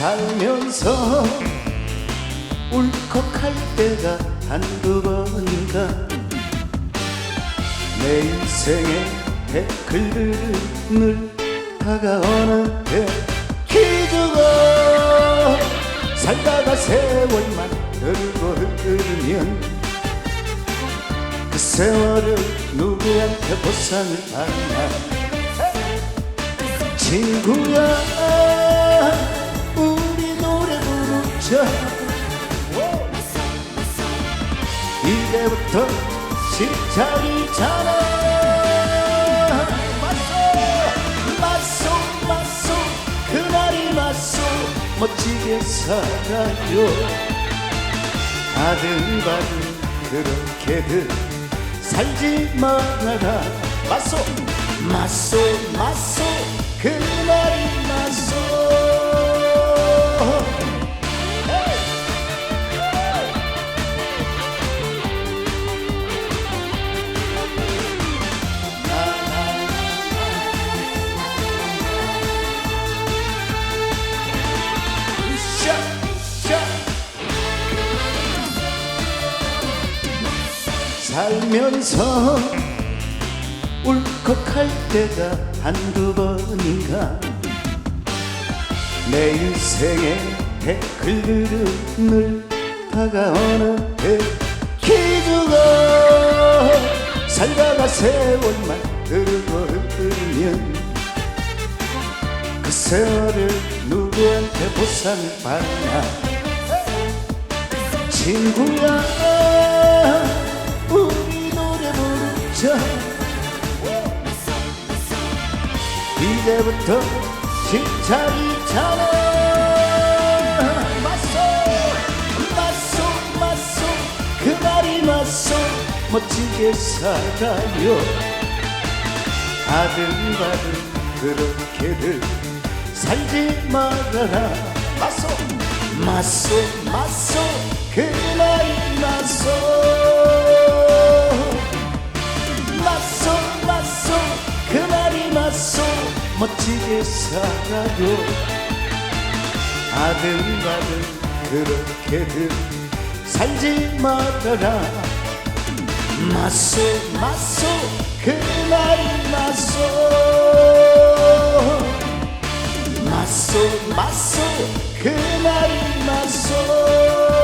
살면서 울컥할 때가 한두 번이다 내 인생의 댓글들 늘 다가오는데 기도가 살다가 세월만 흐르고 흐르면 그 세월을 누구한테 보상을 받나? 친구야 우리 노래 부르자. 이제부터 시작이잖아 멋지게 살아요. 아등바등 그렇게들 살지 말아라. 맞소 맞소 맞소 살면서 울컥할 때가 한두 번인가? 내 인생의 댓글들은 늘 다가오는데 기두가 살다가 세월만 흐르고 흐르면 그 세월을 누구한테 보상을 받나? 친구야 부르자 이제부터 시작이잖아 맞소 맞소 맞소 그날이 맞소. 멋지게 살아요. 아등바등 그렇게들 살지 말아라. 맞소 맞소 맞소 그날이 맞소 맞소 맞소 멋지게 살아요. 아등바등 그렇게들 살지 말아라. 맞소 맞소 그날이 맞소 맞소 맞소 그날이 맞소